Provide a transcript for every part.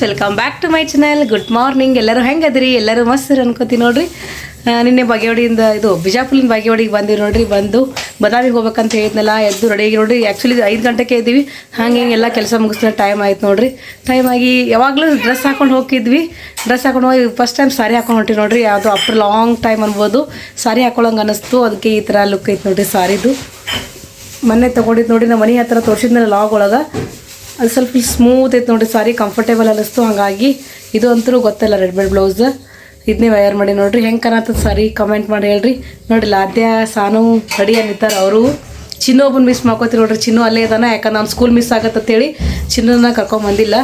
Friends welcome back to my channel good morning ಎಲ್ಲರೂ ಹೆಂಗದ್ರಿ? ಎಲ್ಲರೂ ಮಸ್ತ್ ಅನ್ಕೋತೀನಿ ನೋಡ್ರಿ. ನಿನ್ನೆ ಬಾಗೇವಾಡಿಯಿಂದ ಇದು ಬಿಜಾಪುರಿನ ಬಾಗೇವಾಡಿಗೆ ಬಂದಿವಿ ನೋಡ್ರಿ. ಬಂದು ಬದಾಮಿಗೆ ಹೋಗ್ಬೇಕಂತ ಹೇಳಿದ್ನಲ್ಲ, ಎದ್ದು ರೆಡಿಯಾಗಿ ನೋಡ್ರಿ. ಆ್ಯಕ್ಚುಲಿ ಐದು ಗಂಟೆಗೆ ಇದ್ದೀವಿ ಹಂಗೆ ಹಿಂಗೆ ಎಲ್ಲ ಕೆಲಸ ಮುಗಿಸ್ತಾ ಟೈಮ್ ಆಯ್ತು ನೋಡ್ರಿ. ಟೈಮ್ ಆಗಿ ಯಾವಾಗಲೂ ಡ್ರೆಸ್ ಹಾಕೊಂಡು ಹೋಗಿದ್ವಿ ಡ್ರೆಸ್ ಹಾಕೊಂಡು ಹೋಗಿ ಫಸ್ಟ್ ಟೈಮ್ ಸಾರಿ ಹಾಕೊಂಡು ಹೊಂಟಿವಿ ನೋಡ್ರಿ. ಯಾವುದು ಆಫ್ಟರ್ ಲಾಂಗ್ ಟೈಮ್ ಅನ್ಬೋದು. ಸಾರಿ ಹಾಕೊಳ್ಳೋಂಗೆ ಅನ್ನಿಸ್ತು ಅದಕ್ಕೆ ಈ ಥರ ಲುಕ್ ಐತೆ ನೋಡ್ರಿ ಸಾರಿದು ಮೊನ್ನೆ ತೊಗೊಂಡಿದ್ದು ನೋಡಿ ನಮ್ಮ ಮನೆ ಹತ್ರ ತೋರಿಸಿದ್ನಲ್ಲ ಲಾಗ್ ಒಳಗೆ. ಅದು ಸ್ವಲ್ಪ ಸ್ಮೂತ್ ಐತೆ ನೋಡಿ ಸಾರಿ ಕಂಫರ್ಟೇಬಲ್ ಅನ್ನಿಸ್ತು ಹಾಗಾಗಿ ಇದು ಅಂತೂ ಗೊತ್ತಲ್ಲ ರೆಡ್ ಬೆಡ್ ಬ್ಲೌಸ್ ಇದನ್ನೇ ವಯರ್ ಮಾಡಿ ನೋಡ್ರಿ. ಹೆಂಗೆ ಕಾಣತ್ತದ ಸಾರಿ ಕಮೆಂಟ್ ಮಾಡಿ ಹೇಳ್ರಿ. ನೋಡಿ ಲಾದ್ಯ, ಸಾನು ರೆಡಿ ಅನ್ನಿತ್ತಾರೆ ಅವರು. ಚಿನ್ನು ಒಬ್ಬನ ಮಿಸ್ ಮಾಡ್ಕೋತೀರಿ ನೋಡ್ರಿ. ಚಿನ್ನು ಅಲ್ಲೇ ಇದಾನ, ಯಾಕಂದ್ರೆ ನಾನು ಸ್ಕೂಲ್ ಮಿಸ್ ಆಗತ್ತಂತೇಳಿ ಚಿನ್ನನ ಕರ್ಕೊಂಬಂದಿಲ್ಲ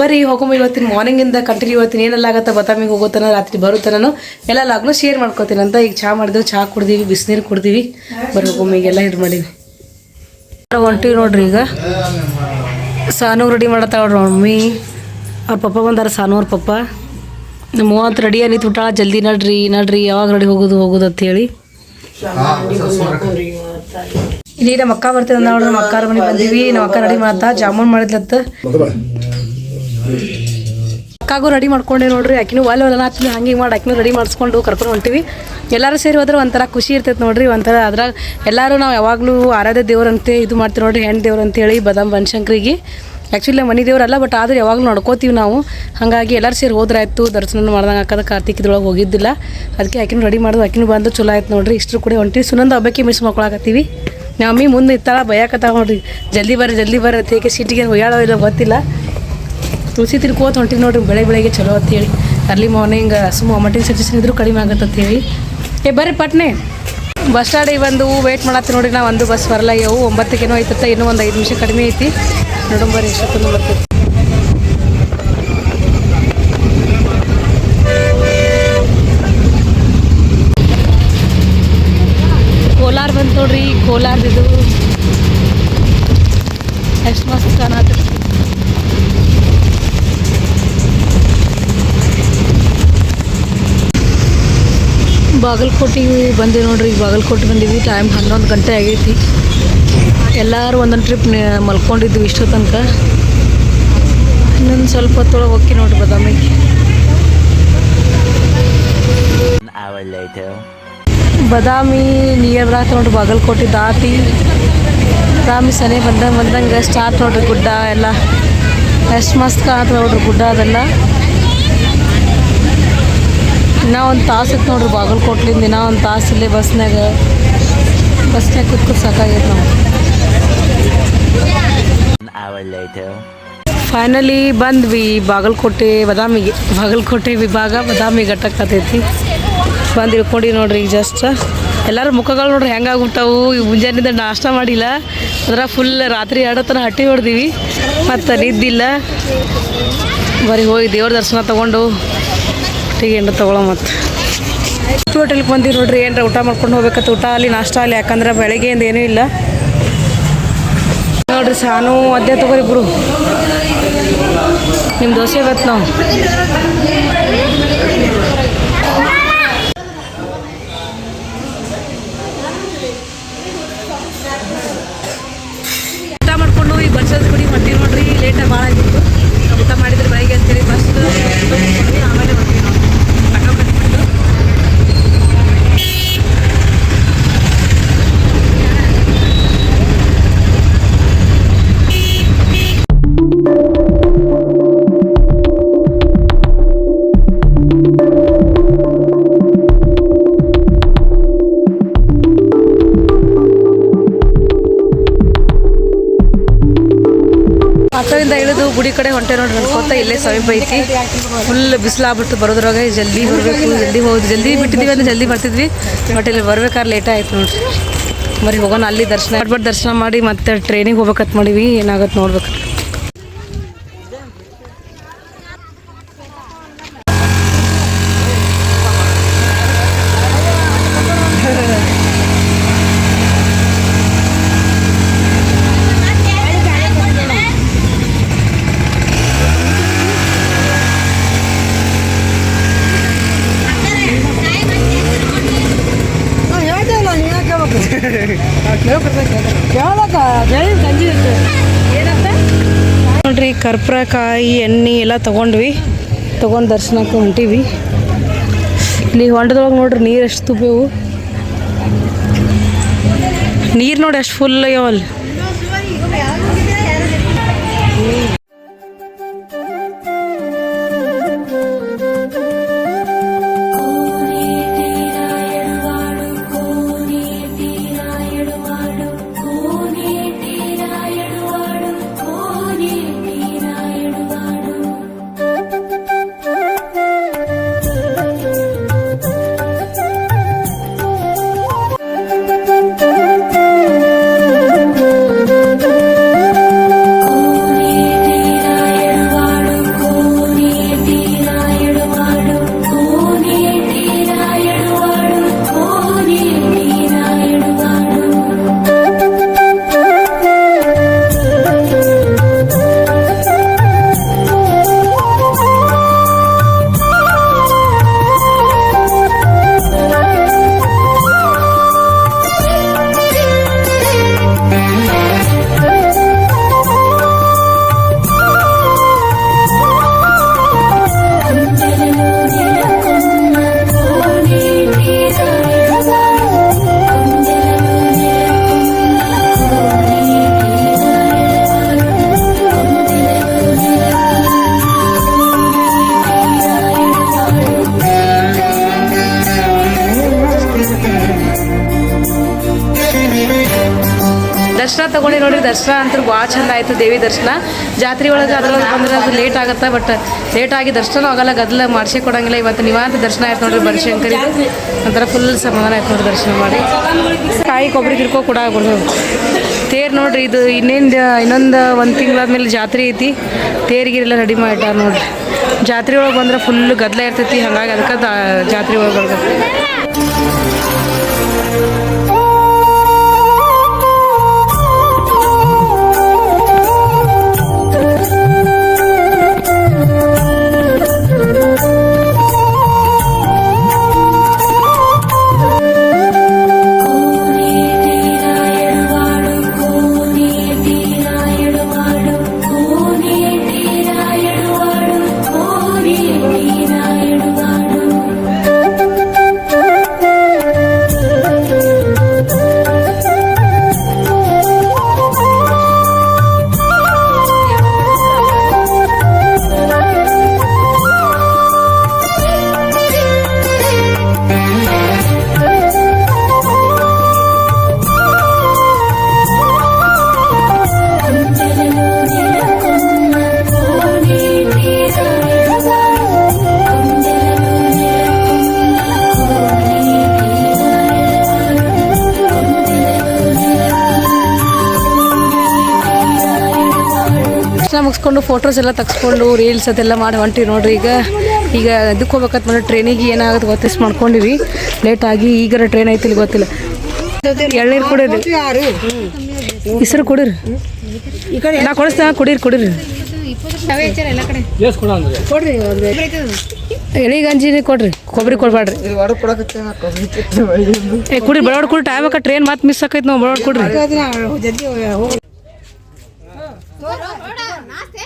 ಬರೀ ಹೋಗಮ್ಮ ಇವತ್ತಿನ ಮಾರ್ನಿಂಗಿಂದ ಕಂಟಿನ್ಯೂ ಇವತ್ತಿನ ಏನೆಲ್ಲ ಆಗತ್ತೆ ಬತಾಮಿಗೆ ಹೋಗೋತನ ರಾತ್ರಿ ಬರುತ್ತೆ ನಾನು ಎಲ್ಲ ಲಾಗ್ನು ಶೇರ್ ಮಾಡ್ಕೋತೀನಿ ಅಂತ. ಈಗ ಚಹಾ ಮಾಡಿದ್ವಿ ಚಹಾ ಕುಡ್ದೀವಿ, ಬಿಸಿನೀರು ಕುಡ್ದೀವಿ. ಬರ್ರಿ ಹೋಗೋಮಿಗೆಲ್ಲ ಇದು ಮಾಡೀವಿ. ಹೊಂಟಿವಿ ನೋಡ್ರಿ ಈಗ. ಸಾನು ರೆಡಿ ಮಾಡತ್ತಾಳ ಮಮ್ಮಿ. ಅವ್ರ ಪಪ್ಪ ಬಂದಾರ ಸಾನು ಅವ್ರ ಪಪ್ಪ ಮೂವತ್ತು ರೆಡಿ ನಿಂತ್ಬಿಟ್ಟಾಳ ಜಲ್ದಿ ನಡ್ರಿ ನಡ್ರಿ, ಯಾವಾಗ ರೆಡಿ ಹೋಗೋದು ಹೋಗೋದು ಅಂತ ಹೇಳಿ. ಇಲ್ಲಿ ನಮ್ಮ ಅಕ್ಕ ಬರ್ತಿದ್ದ ನೋಡ್ರಿ ನಮ್ಮ ಅಕ್ಕ ಮನೆ ಬಂದೀವಿ, ನಮ್ಮ ಅಕ್ಕ ರೆಡಿ ಮಾಡ್ತಾ ಜಾಮೂನ್ ಮಾಡಿದ್ಲತ್ತ. ಅಕ್ಕಾಗೂ ರೆಡಿ ಮಾಡ್ಕೊಂಡೆ ನೋಡ್ರಿ ಆಕಿನೂ ಒಲೆ ಒಲೆ ಹಚ್ಚಿ ಹಂಗೆ ಮಾಡಿ ಆಕಿನೂ ರೆಡಿ ಮಾಡಿಸ್ಕೊಂಡು ಕರ್ಕೊಂಡು ಹೊಂಟಿವಿ. ಎಲ್ಲರೂ ಸೇರಿ ಹೋದ್ರೆ ಒಂಥರ ಖುಷಿ ಇರ್ತೈತೆ ನೋಡ್ರಿ, ಒಂಥರ ಅದ್ರಾಗ ಎಲ್ಲರೂ ನಾವು ಯಾವಾಗಲೂ ಆರಾಧ್ಯ ದೇವರಂತೆ ಇದು ಮಾಡ್ತೀವಿ ನೋಡ್ರಿ ಹೆಣ್ಣು ದೇವ್ರು ಅಂತೇಳಿ ಬದಾಮ್ ಬನಶಂಕರಿಗೆ. ಆ್ಯಕ್ಚುಲಿ ಮನೆ ದೇವರಲ್ಲ ಬಟ್ ಆದರೂ ಯಾವಾಗಲೂ ನೋಡ್ಕೋತೀವಿ ನಾವು. ಹಾಗಾಗಿ ಎಲ್ಲರೂ ಸೇರಿ ಹೋದ್ರಾಯ್ತು ದರ್ಶನ ಮಾಡ್ದಂಗೆ ಆಕದ ಕಾರ್ತಿಕದೊಳಗೆ ಹೋಗಿದ್ದಿಲ್ಲ. ಅದಕ್ಕೆ ಆಕಿನೂ ರೆಡಿ ಮಾಡೋದು ಆಕಿನೂ ಬಂದು ಚಲೋ ಆಯ್ತು ನೋಡ್ರಿ, ಇಷ್ಟರು ಕೂಡ ಹೊಂಟಿವಿ. ಸುನಂದ ಹಬ್ಬಕ್ಕೆ ಮಿಸ್ ಮಾಡ್ಕೊಳಕತ್ತೀವಿ. ನಮ್ಮ ಮಮ್ಮಿ ಮುಂದೆ ಇತ್ತಲ್ಲ ಭಯಕತ್ತಾವ ನೋಡ್ರಿ. ಜಲ್ದಿ ಬರ್ರಿ ಜಲ್ದಿ ಬರ್ರಿ ಹೇಗೆ ಸೀಟಿಗೆ ಹೋಗ್ಯಾಳೋ ಇಲ್ಲ ಗೊತ್ತಿಲ್ಲ. ತುಳಸಿ ತಿರ್ಕೋತ ಹೊಂಟಿವಿ ನೋಡ್ರಿ, ಬೆಳೆ ಬೆಳಗ್ಗೆ ಚಲೋ ಅಂತೇಳಿ ಅರ್ಲಿ ಮಾರ್ನಿಂಗ್ ಸುಮ್ಮ ಮಟ್ಟಿನ ಸಜೆಷನ್ ಇದ್ರೂ ಕಡಿಮೆ ಆಗತ್ತೆ ಅಂತೇಳಿ ಏ, ಬರ್ರಿ ಪಟ್ನೆ. ಬಸ್ ಸ್ಟ್ಯಾಂಡಿಗೆ ಬಂದು ವೇಟ್ ಮಾಡತ್ತೆ ನೋಡ್ರಿ, ನಾವು ಒಂದು ಬಸ್ ಬರಲ್ಲ ಅವು ಒಂಬತ್ತಕ್ಕೇನೋ ಐತತ್ತ ಇನ್ನೂ ಒಂದು ಐದು ನಿಮಿಷ ಕಡಿಮೆ ಐತಿ. ನೋಡೋಣ ಬರ್ರಿ ಎಷ್ಟೊತ್ತನ್ನು ಬರ್ತೈತಿ. ಕೋಲಾರ ಬಂತು ನೋಡ್ರಿ, ಕೋಲಾರದಿದು ಎಷ್ಟು ಮಸ್ತ್ ಕಾಣತ್ತೆ ಬಾಗಲಕೋಟೆಗೆ ಬಂದೆ ನೋಡ್ರಿ. ಈಗ ಬಾಗಲಕೋಟೆ ಬಂದೀವಿ. ಟೈಮ್ ಹನ್ನೊಂದು ಗಂಟೆ ಆಗೈತಿ. ಎಲ್ಲರೂ ಒಂದೊಂದು ಟ್ರಿಪ್ ಮಲ್ಕೊಂಡಿದ್ವಿ ಇಷ್ಟೋ ತನಕ. ಇನ್ನೊಂದು ಸ್ವಲ್ಪ ಹೊತ್ತೊಳಗೆ ಹೋಗಿ ನೋಡ್ರಿ ಬದಾಮಿಗೆ. ಬದಾಮಿ ನಿಯರ್ ಆತು ನೋಡ್ರಿ ಬಾಗಲಕೋಟೆ ದಾಟಿ. ಬದಾಮಿ ಸನೆ ಬಂದಂಗೆ ಬಂದಂಗೆ ಸ್ಟಾರ್ಟ್ ನೋಡ್ರಿ ಗುಡ್ಡ ಎಲ್ಲ. ಎಷ್ಟು ಮಸ್ತ್ ಕಾಣತ್ತೆ ನೋಡ್ರಿ ಗುಡ್ಡ ಅದೆಲ್ಲ. ಇನ್ನೂ ಒಂದು ತಾಸು ಇತ್ತು ನೋಡ್ರಿ ಬಾಗಲಕೋಟ್ಲಿಂದ ಇನ್ನೂ ಒಂದು ತಾಸು ಇಲ್ಲೇ ಬಸ್ನಾಗ ಬಸ್ನಾಗ ಕುತ್ಕೊ ಸಾಕಾಗೈತೆ ನಾವು. ಫೈನಲಿ ಬಂದ್ವಿ ಬಾಗಲಕೋಟೆ ಬದಾಮಿಗೆ. ಬಾಗಲಕೋಟೆ ವಿಭಾಗ ಬದಾಮಿ ಘಟಕತೈತಿ ಬಂದು ಇಳ್ಕೊಂಡು ನೋಡ್ರಿ ಈಗ ಜಸ್ಟ್ ಎಲ್ಲರೂ ಮುಖಗಳು ನೋಡ್ರಿ ಹೆಂಗಾಗ್ಬಿಟ್ಟವು ಈ ಮುಂಜಾನಿಂದ ನಾಷ್ಟ ಮಾಡಿಲ್ಲ. ಅದರ ಫುಲ್ ರಾತ್ರಿ ಎರಡು ತನಕ ಹಟ್ಟಿ ಹೊಡೆದಿವಿ. ಮತ್ತು ನಿದ್ದಿಲ್ಲ. ಬರೀ ಹೋಗಿ ದೇವ್ರ ದರ್ಶನ ತೊಗೊಂಡು ಟೀ ತಗೊಳ್ಳೋ ತೊಗೊಳೋ ಮತ್ತು ಹೋಟೆಲ್ಗೆ ಬಂದಿರಿ ನೋಡ್ರಿ, ಏನರ ಊಟ ಮಾಡ್ಕೊಂಡು ಹೋಗ್ಬೇಕಂತ ಊಟ ಅಲ್ಲಿ ನಾಷ್ಟ ಅಲ್ಲಿ, ಯಾಕಂದ್ರೆ ಬೆಳಗ್ಗೆಯಿಂದ ಏನೂ ಇಲ್ಲ. ನೋಡ್ರಿ, ಸಾನು, ಅದೇ ತಗೋರಿ ಇಬ್ರು ನಿಮ್ಮ ದೋಸೆ ಬತ್ ನಾವು. ಗುಡಿ ಕಡೆ ಹೊಂಟೆ ನೋಡ್ರಿ ಅನ್ಕೋತ ಇಲ್ಲೇ ಸಮೀಪ ಐತಿ. ಫುಲ್ ಬಿಸಿಲಾಗ್ಬಿಟ್ಟು ಬರೋದ್ರಾಗ ಜಲ್ದಿ ಬರಬೇಕು, ಜಲ್ದಿ ಹೋಗಿ, ಜಲ್ದಿ ಬಿಟ್ಟಿದ್ದೀವಿ ಅಂದ್ರೆ ಜಲ್ದಿ ಬರ್ತಿದ್ವಿ. ಬಟ್ ಇಲ್ಲಿ ಬರ್ಬೇಕಾದ್ರೆ ಲೇಟ್ ಆಯ್ತು ನೋಡ್ರಿ. ಮರಿ ಹೋಗೋಣ, ಅಲ್ಲಿ ದರ್ಶನ ಬಟ್ ದರ್ಶನ ಮಾಡಿ ಮತ್ತೆ ಟ್ರೈನಿಗೆ ಹೋಗ್ಬೇಕಂತ ಮಾಡೀವಿ ಏನಾಗತ್ತೆ ನೋಡ್ಬೇಕು. ನೋಡ್ರಿ ಕರ್ಪೂರ ಕಾಯಿ ಎಣ್ಣೆ ಎಲ್ಲ ತೊಗೊಂಡ್ವಿ. ತೊಗೊಂಡು ದರ್ಶನಕ್ಕೆ ಹೊಂಟೀವಿ. ಇಲ್ಲಿ ಹೊಂಡದೊಳಗೆ ನೋಡ್ರಿ ನೀರು ಎಷ್ಟು ತುಂಬೇವು ನೀರು ನೋಡಿ ಎಷ್ಟು ಫುಲ್ ಆಗ್ಯಾವಲ್ಲಿ ತಗೊಂಡು ನೋಡಿರಿ, ದರ್ಶನ ಅಂತೂ ಭಾಳ ಚಂದ ಆಯಿತು ದೇವಿ ದರ್ಶನ. ಜಾತ್ರೆ ಒಳಗೆ ಅದ್ರೊಳಗೆ ಬಂದ್ರೆ ಅದು ಲೇಟ್ ಆಗುತ್ತೆ ಬಟ್ ಲೇಟ್ ಆಗಿ ದರ್ಶನ ಆಗಲ್ಲ ಗದ್ದಲ ಮಾಡಿಸಿ ಕೊಡಂಗಿಲ್ಲ. ಇವತ್ತು ನಿವಾಂತ ದರ್ಶನ ಆಯ್ತು ನೋಡ್ರಿ ಬನಶಂಕರಿ. ಒಂಥರ ಫುಲ್ ಸಮಾಧಾನ ಆಯ್ತು ನೋಡ್ರಿ ದರ್ಶನ ಮಾಡಿ. ಕಾಯಿ ಕೊಬ್ಬರಿ ತಿರ್ಕೋ ಕೂಡ ಆಗ್ಬೋದು ತೇರು ನೋಡ್ರಿ, ಇದು ಇನ್ನೇನು ಇನ್ನೊಂದು ಒಂದು ತಿಂಗಳಾದ್ಮೇಲೆ ಜಾತ್ರೆ ಐತಿ. ತೇರಿಗಿರೆಲ್ಲ ರೆಡಿ ಮಾಡಿಟ್ಟಾರ ನೋಡ್ರಿ. ಜಾತ್ರೆ ಒಳಗೆ ಬಂದ್ರೆ ಫುಲ್ ಗದ್ದಲ ಇರ್ತೈತಿ, ಹಾಗಾಗಿ ಅದಕ್ಕೆ ಜಾತ್ರೆ ಒಳಗೆ ಬರ್ಬೇಕು ದರ್ಶನ ಫೋಟೋಸ್ ಎಲ್ಲ ತೆಗೆಸ್ಕೊಂಡು ರೀಲ್ಸ್ ಅದೆಲ್ಲ ಮಾಡಿ ಹೊಂಟಿವಿ ನೋಡ್ರಿ ಈಗ. ಈಗ ಅದಕ್ಕೆ ಹೋಗ್ಬೇಕಂತ ಮಾಡಿ ಟ್ರೈನಿಗೆ ಏನಾಗುತ್ತೆ ಗೊತ್ತಿಸ್ ಮಾಡ್ಕೊಂಡಿವಿ ಲೇಟ್ ಆಗಿ ಈಗರ ಟ್ರೈನ್ ಐತಿಲ್ಲ ಗೊತ್ತಿಲ್ಲ. ಎಳ್ನೀರು ಕುಡೀರಿ. ಹೆಸರು ಕುಡೀರಿ. ನಾ ಕೊಡಿಸ್ತಾ ಕುಡೀರಿ ಕುಡೀರಿ. ಎಳಿ ಗಂಜಿ ಕೊಡ್ರಿ ಕೊಬ್ಬರಿ ಕೊಡ್ಬೇಡ್ರಿ. ಏ ಕುಡಿ ಬಡವಾಡ್ ಕುಡಿ ಟೈಮ್ ಆಕ ಟ್ರೈನ್ ಮತ್ತೆ ಮಿಸ್ ಆಕೈತಿ ನಾವು ಬಡವಾಡ್ ಕುಡ್ರಿ.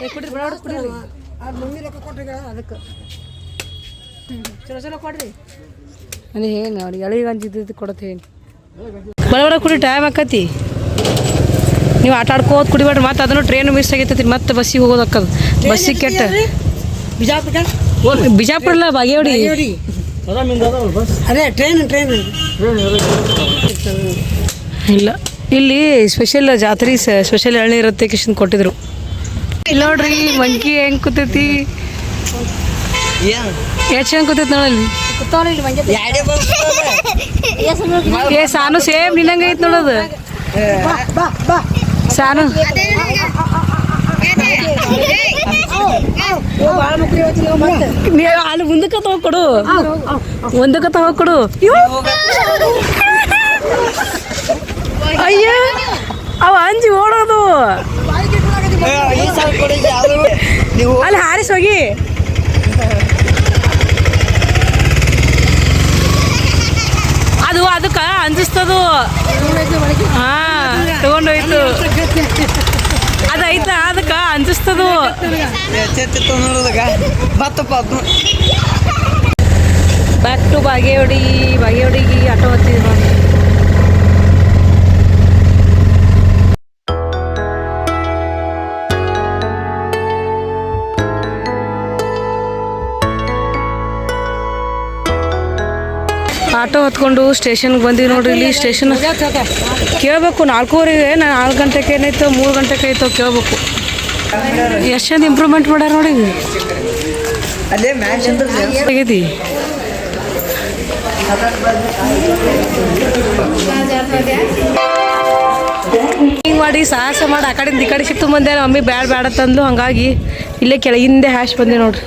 ಏ, ಕುಡ್ರಿ ಚಲೋ ಕೊಡ್ರಿ ಅಂದ್ರೆ ಏನು ಅವ್ರಿಗೆ ಎಳಿ ಗಂಜಿ ಇದ್ದಿದ್ದು ಕೊಡತ್ತೆ ಏನು ಬಡವಾಡ ಕುಡಿ ಟೈಮ್ ಆಕತಿ. ನೀವು ಆಟ ಆಡ್ಕೋತ ಕುಡಿಬೇಡ್ರಿ ಮತ್ತೆ ಅದನ್ನು ಟ್ರೈನ್ ಮಿಸ್ ಆಗೈತೈತಿ ಮತ್ತೆ ಬಸ್ಸಿಗೆ ಹೋಗೋದಕ್ಕದು ಬಸ್ಸಿಗೆ ಕೆಟ್ಟ. ಬಿಜಾಪುರ ಅಲ್ಲ ಬಾಗೇವಾಡಿ. ಅದೇ ಟ್ರೈನ್ ಟ್ರೈನ್ ಇಲ್ಲ. ಇಲ್ಲಿ ಸ್ಪೆಷಲ್ ಜಾತ್ರೆ ಸ್ಪೆಷಲ್ ಎಳ್ನೀರು ಇರುತ್ತೆ ಕಿಶನ್ ಕೊಟ್ಟಿದ್ರು. ಇಲ್ಲಿ ನೋಡ್ರಿ ಮಂಕಿ ಹೆಂಗ್ ಕೂತೈತಿ? ಎಷ್ಟು ಹೆಂಗ್ ಕೂತೈತಿ ನೋಡಲ್ಲಿ? ಏ ಸಾನು ಸೇಮ್ ನಿನ್ನಂಗ ಐತಿ ನೋಡೋದು. ಸಾನು. ನೀ ಅಲ್ಲಿ ಮುಂದಕ್ಕೆ ತಗೋಕೊಡು ಮುಂದಕ್ಕೆ ತಗೋಕೊಡು ಅಯ್ಯ ಅವ ಅಂಜಿ ಓಡೋದು. ಅಲ್ಲಿ ಹಾರಿಸ್ ಹೋಗಿ ಅದು ಅದಕ್ಕ ಅಂಜಿಸ್ತದು ಹಾ ತಗೊಂಡೋಯ್ತು ಅದೈತ ಅದಕ್ಕ but back to Bagewadi auto ಹತ್ತಿದ್ವಿ auto ಹತ್ಕೊಂಡು ಸ್ಟೇಷನ್ಗೆ ಬಂದೀವಿ ನೋಡ್ರಿ, ಇಲ್ಲಿ ಸ್ಟೇಷನ್ ಕೇಳಬೇಕು, ನಾಲ್ಕೂವರೆಗೆ ನಾನು ನಾಲ್ಕು ಗಂಟೆಗೆ ಏನಾಯ್ತು, ಮೂರು ಗಂಟೆಗೆ ಆಯ್ತು ಕೇಳಬೇಕು. ಎಷ್ಟು ಚಂದ ಇಂಪ್ರೂವ್ಮೆಂಟ್ ಮಾಡ್ಯಾರ ನೋಡಿ. ಆಗೈತಿ ಹಿಂಗೆ ಮಾಡಿ, ಸಾಹಸ ಮಾಡಿ. ಆ ಕಡೆಯಿಂದ ಈ ಕಡೆ ಶಿಫ್ಟ್ ಬಂದೆ ಮಮ್ಮಿ ಬ್ಯಾಡ ಬ್ಯಾಡ ತಂದ್ಲು. ಹಂಗಾಗಿ ಇಲ್ಲೇ ಕೆಳಗಿಂದೆ ಹ್ಯಾಶ್ ಬಂದೆ ನೋಡ್ರಿ.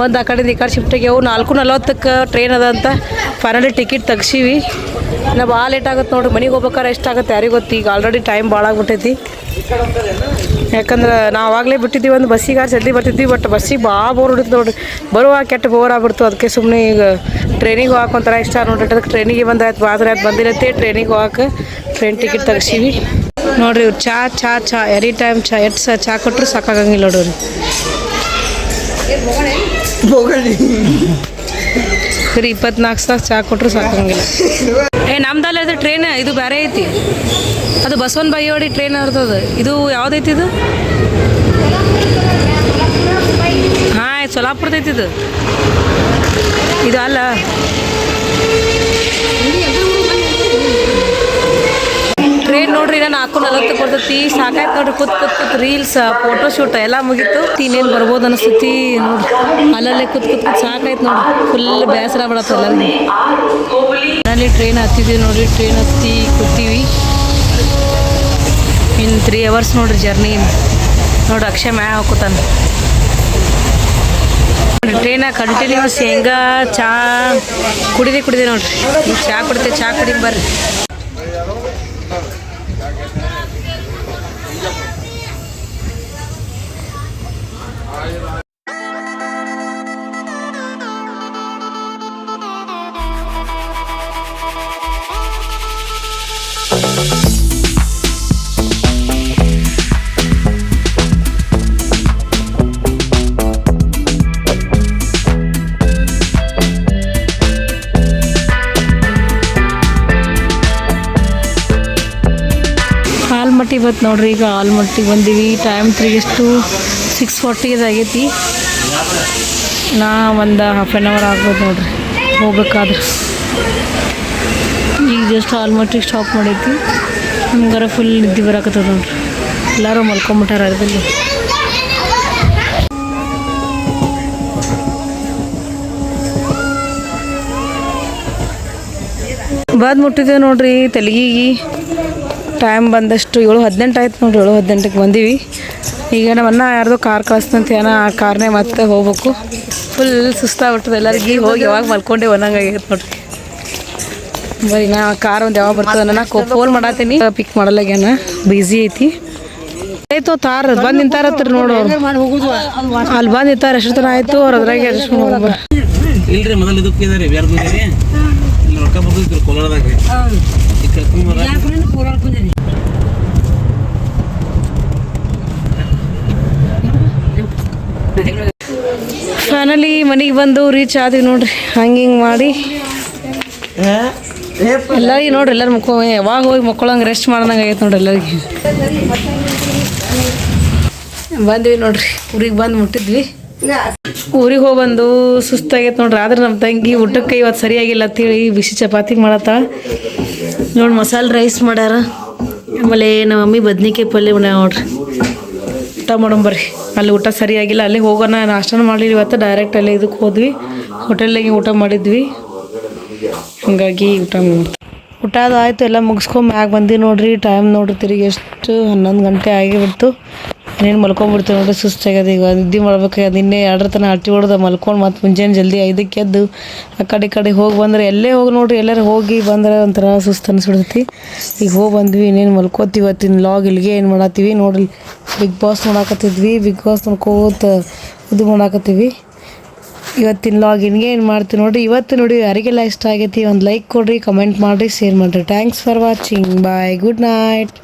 ಬಂದು ಆ ಕಡೆಯಿಂದ ಈ ಕಡೆ ಶಿಫ್ಟ್ ಅವು ನಾಲ್ಕು ನಲ್ವತ್ತಕ್ಕೆ ಟ್ರೈನ್ ಅದ ಅಂತ ಫೈನಲಿ ಟಿಕೆಟ್ ತೆಗ್ಸೀವಿ. ನಾ ಭಾಳ ಲೇಟ್ ಆಗುತ್ತೆ ನೋಡ್ರಿ. ಮನೆಗೆ ಹೋಗ್ಬೇಕಾರೆ ಎಷ್ಟಾಗುತ್ತೆ ಯಾರಿಗೆ ಗೊತ್ತು? ಈಗ ಆಲ್ರೆಡಿ ಟೈಮ್ ಭಾಳ ಆಗ್ಬಿಟ್ಟೈತಿ. ಯಾಕಂದ್ರೆ ನಾವು ಆಗಲೇ ಬಿಟ್ಟಿದ್ದೀವಿ ಒಂದು ಬಸ್ಸಿಗೆ ಜಲ್ದಿ ಬರ್ತಿದ್ವಿ ಬಟ್ ಬಸ್ಸಿಗೆ ಭಾಳ ಬೋರ್ ಹೊಡಿತು ನೋಡ್ರಿ. ಬರುವಾಗ ಕೆಟ್ಟ ಬೋರ್ ಆಗ್ಬಿಡ್ತು. ಅದಕ್ಕೆ ಸುಮ್ಮನೆ ಈಗ ಟ್ರೈನಿಗೆ ಹೋಗಕ್ಕೆ ಒಂಥರ ಇಷ್ಟ ನೋಡ್ರಿ. ಅದಕ್ಕೆ ಟ್ರೈನಿಗೆ ಬಂದಾಯ್ತು ಬಾದ್ರೆ ಆಯ್ತು ಬಂದಿರತ್ತೆ ಟ್ರೈನಿಗೆ ಹೋಗಕ್ಕೆ ಟ್ರೈನ್ ಟಿಕೆಟ್ ತೆಗ್ಸೀವಿ. ನೋಡ್ರಿ ಇವ್ರು ಚಾ ಚಾ ಚಾ ಎನಿ ಟೈಮ್ ಚಾ ಎಟ್ ಸಹ ಚಾ ಕೊಟ್ಟರು ಸಾಕಾಗಂಗಿಲ್ಲ ನೋಡ್ರಿ ಸರಿ ಬರೀ ಇಪ್ಪತ್ನಾಲ್ಕು ತಾಸು ಚಾ ಕೊಟ್ಟರು ಸಾಕಾಗಂಗಿಲ್ಲ. ಏ ನಮ್ದಲ್ಲಿ ಅದು ಟ್ರೈನ್ ಇದು ಬೇರೆ ಐತಿ. ಅದು ಬಸವನ್ ಬಾಗೇವಾಡಿ ಟ್ರೈನ್ ಇರ್ತದ ಇದು ಯಾವ್ದೈತಿ ಇದು? ಹಾಂ ಸೊಲಾಪುರದೈತಿ ಇದು. ಇದು ಅಲ್ಲ. ಟ್ರೈನ್ ನೋಡ್ರಿ ನಾನು ನಾಲ್ಕು ನಲವತ್ತು ಕೊಡ್ತೈತಿ ಸಾಕಾಯ್ತು ನೋಡ್ರಿ, ಕೂತ್ ಕೂತ್ ಕೂತ್ ರೀಲ್ಸ್ ಫೋಟೋ ಶೂಟ್ ಎಲ್ಲ ಮುಗೀತು. ಇನ್ನೇನು ಬರ್ಬೋದು ಅನಿಸ್ತೈತಿ ನೋಡ್ರಿ. ಅಲ್ಲಲ್ಲೇ ಕೂತ್ ಕೂತ್ ಕೂತ್ ಸಾಕಾಯ್ತು ನೋಡ್ರಿ. ಫುಲ್ ಬೇಸರ ಬಿಡತ್ತೆ ಎಲ್ಲರಿಗೆ. ಅಲ್ಲಿ ಟ್ರೈನ್ ಹತ್ತಿದ್ದೀವಿ ನೋಡ್ರಿ ಟ್ರೈನ್ ಹತ್ತಿ ಕೂತೀವಿ. ಇನ್ನು ತ್ರೀ ಅವರ್ಸ್ ನೋಡ್ರಿ ಜರ್ನಿ ನೋಡ್ರಿ ಅಕ್ಷಯ ಮ್ಯಾ ಹಾಕೋತಾನೆ ಟ್ರೈನ ಕಂಟಿನ್ಯೂಸ್ ಶೇಂಗಾ ಚಾ ಕುಡಿದೆ ಕುಡಿದೆ ನೋಡ್ರಿ. ಚಾ ಕುಡಿತೆ, ಚಾ ಕುಡಿ ಬರ್ರಿ. ನೋಡ್ರಿ, ಈಗ ಆಲ್ಮಟ್ಟಿಗೆ ಬಂದೀವಿ. ಟೈಮ್ ತ್ರೀ ಎಷ್ಟು ಸಿಕ್ಸ್ ಫಾರ್ಟಿಗೆ ಆಗೈತಿ. ನಾ ಒಂದು ಹಾಫ್ ಆನ್ ಅವರ್ ಆಗ್ಬೋದು ನೋಡ್ರಿ, ಹೋಗ್ಬೇಕಾದ್ರೆ. ಈಗ ಜಸ್ಟ್ ಆಲ್ಮಟ್ಟಿಗೆ ಸ್ಟಾಪ್ ಮಾಡೈತಿ. ನಮ್ಗಾರ ಫುಲ್ ನಿದ್ದೆ ಬರಾಕತ್ತದ ನೋಡ್ರಿ. ಎಲ್ಲರೂ ಮಲ್ಕೊಂಬಿಟ್ಟಾರ ಅರ್ಧದಲ್ಲಿ ಬಾದ್ ಮುಟ್ಟಿದ್ದೇವೆ ನೋಡ್ರಿ, ತೆಲಗಿಗೆ. ಟೈಮ್ ಬಂದಷ್ಟು ಏಳು ಹದಿನೆಂಟು ಆಯ್ತು ನೋಡಿ ಏಳು ಹದಿನೆಂಟಕ್ಕೆ ಬಂದೀವಿ. ಈಗ ನಮ್ಮ ಯಾರ್ದು ಕಾರ್ ಕಳಿಸ್ತಂತ ಏನೋ ಆ ಕಾರ್ನೇ ಮತ್ತೆ ಹೋಗ್ಬೇಕು. ಫುಲ್ ಸುಸ್ತಾಗ್ಬಿಟ್ಟದೆ ಎಲ್ಲರಿಗೆ ಹೋಗಿ ಯಾವಾಗ ಮಲ್ಕೊಂಡೆ ಒಂದಂಗೆ ನೋಡಿರಿ. ಬರಿ ನಾ ಕಾರ್ ಒಂದು ಯಾವಾಗ ಬರ್ತದೆ ನಾನು ಫೋನ್ ಮಾಡತ್ತೀನಿ ಪಿಕ್ ಮಾಡಲಾಗ್ಯಾನ ಬ್ಯುಸಿ ಐತಿ. ಆಯ್ತು ತಾರ ಬಂದು ನಿಂತಾರತ್ರ ನೋಡು ಅಲ್ಲಿ ಬಂದು ನಿಂತಾರ, ಎಷ್ಟು ತನ ಆಯ್ತು, ಅವ್ರು ಅದ್ರಾಗೆ ಇಲ್ರಿ, ಮೊದಲು ಇದಕ್ಕೆ ಬೇರೆ ಬೇರೆ ರೊಕ್ಕ ಬರ್ತಿದ್ರು ಕೋಲಾರದಾಗ. ಫೈನಲಿ ಮನೆಗೆ ಬಂದು ರೀಚ್ ಆದ್ವಿ ನೋಡ್ರಿ ಹಂಗೆ ಹಿಂಗೆ ಮಾಡಿ. ಎಲ್ಲರಿಗೆ ನೋಡ್ರಿ ಎಲ್ಲರೂ ಮುಖ ಯಾವಾಗ ಹೋಗಿ ಮಕ್ಕಳಂಗೆ ರೆಸ್ಟ್ ಮಾಡ್ದಂಗೆ ಆಗೈತೆ ನೋಡ್ರಿ ಎಲ್ಲರಿಗೆ. ಬಂದ್ವಿ ನೋಡ್ರಿ ಊರಿಗೆ ಬಂದು ಮುಟ್ಟಿದ್ವಿ. ಊರಿಗೆ ಹೋಗಿ ಬಂದು ಸುಸ್ತಾಗೈತೆ ನೋಡ್ರಿ ಆದ್ರೆ ನಮ್ಮ ತಂಗಿ ಊಟಕ್ಕೆ ಇವತ್ತು ಸರಿಯಾಗಿಲ್ಲ ಅಂತೇಳಿ ಬಿಸಿ ಚಪಾತಿ ಮಾಡತ್ತ. ನೋಡಿ ಮಸಾಲೆ ರೈಸ್ ಮಾಡ್ಯಾರ. ಆಮೇಲೆ ನಮ್ಮ ಮಮ್ಮಿ ಬದ್ನಿಕಾಯಿ ಪಲ್ಯ ಮಾಡ್ಯಾವ ನೋಡ್ರಿ. ಊಟ ಬರ್ರಿ. ಅಲ್ಲಿ ಊಟ ಸರಿಯಾಗಿಲ್ಲ ಅಲ್ಲಿಗೆ ಹೋಗೋಣ, ನಾಷ್ಟನ ಮಾಡಲಿಲ್ಲ ಇವತ್ತು ಡೈರೆಕ್ಟ್ ಅಲ್ಲೇ ಇದಕ್ಕೆ ಹೋದ್ವಿ. ಹೋಟೆಲ್ನಾಗೆ ಊಟ ಮಾಡಿದ್ವಿ. ಹಾಗಾಗಿ ಊಟ ಮಾಡಿ ಊಟ ಅದು ಆಯಿತು ಎಲ್ಲ ಮುಗಿಸ್ಕೊಂಡ್ ಮ್ಯಾಗ ಬಂದು ನೋಡ್ರಿ ಟೈಮ್ ನೋಡ್ರಿ ತಿರುಗಿ ಎಷ್ಟು ಹನ್ನೊಂದು ಗಂಟೆ ಆಗಿಬಿಡ್ತು. ಇನ್ನೇನು ಮಲ್ಕೊಂಡ್ಬಿಡ್ತೀವಿ ನೋಡ್ರಿ ಸುಸ್ತಾಗ್ಯದ ಈಗ ನಿದ್ದೆ ಮಾಡ್ಬೇಕಾಗ್ಯದ. ಇನ್ನೇ ಎರಡರ ತನಕ ಅಟ್ಟಿ ಹೊಡೆದ, ಮಲ್ಕೊಂಡು ಮತ್ತು ಮುಂಜಾನೆ ಜಲ್ದಿ ಐದಕ್ಕೆ ಎದ್ದು ಆ ಕಡೆ ಈ ಕಡೆ ಹೋಗಿ ಬಂದರೆ, ಎಲ್ಲೇ ಹೋಗಿ ನೋಡ್ರಿ, ಎಲ್ಲರೂ ಹೋಗಿ ಬಂದ್ರೆ ಒಂಥರ ಸುಸ್ತು ಅನಿಸ್ಬಿಡ್ತೈತಿ. ಈಗ ಹೋಗಿ ಬಂದ್ವಿ, ಇನ್ನೇನು ಮಲ್ಕೋತೀವಿ ಇವತ್ತಿನ ಲಾಗ್ ಇಲ್ಲಿಗೆ ಏನು ಮಾಡತ್ತೀವಿ ನೋಡ್ರಿ. ಬಿಗ್ ಬಾಸ್ ನೋಡಾಕತ್ತಿದ್ವಿ ಬಿಗ್ ಬಾಸ್ ನೋಡ್ಕೋತ ಇದು ಮಾಡಾಕತ್ತೀವಿ. ಇವತ್ತಿನ ಲಾಗಿನ್ಗೆ ಏನು ಮಾಡ್ತೀವಿ ನೋಡಿರಿ? ಇವತ್ತು ನೋಡಿ ಯಾರಿಗೆಲ್ಲ ಇಷ್ಟ ಆಗೈತಿ, ಒಂದು ಲೈಕ್ ಕೊಡ್ರಿ ಕಮೆಂಟ್ ಮಾಡಿರಿ ಶೇರ್ ಮಾಡಿರಿ. Thanks for watching bye good night